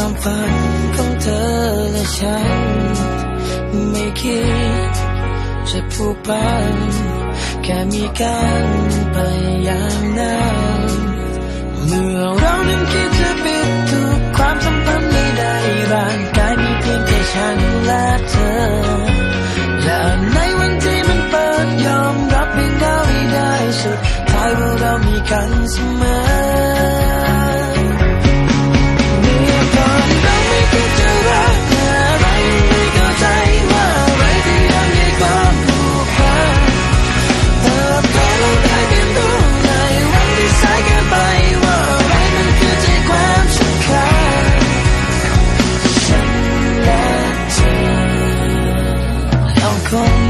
ความฝันของเธอและฉัน ไม่คิดจะผูกพันแค่มีกันไปอย่างนั้นเมื่อเรานั้นคิดจะปิดทุกความสัมพันธ์ใดๆร่างกายมีเพียงแค่ฉันและเธอและในวันที่มันเปิดยอมรับเพียงเราให้ได้สุดท้ายว่าเรามีกันเสมอ ล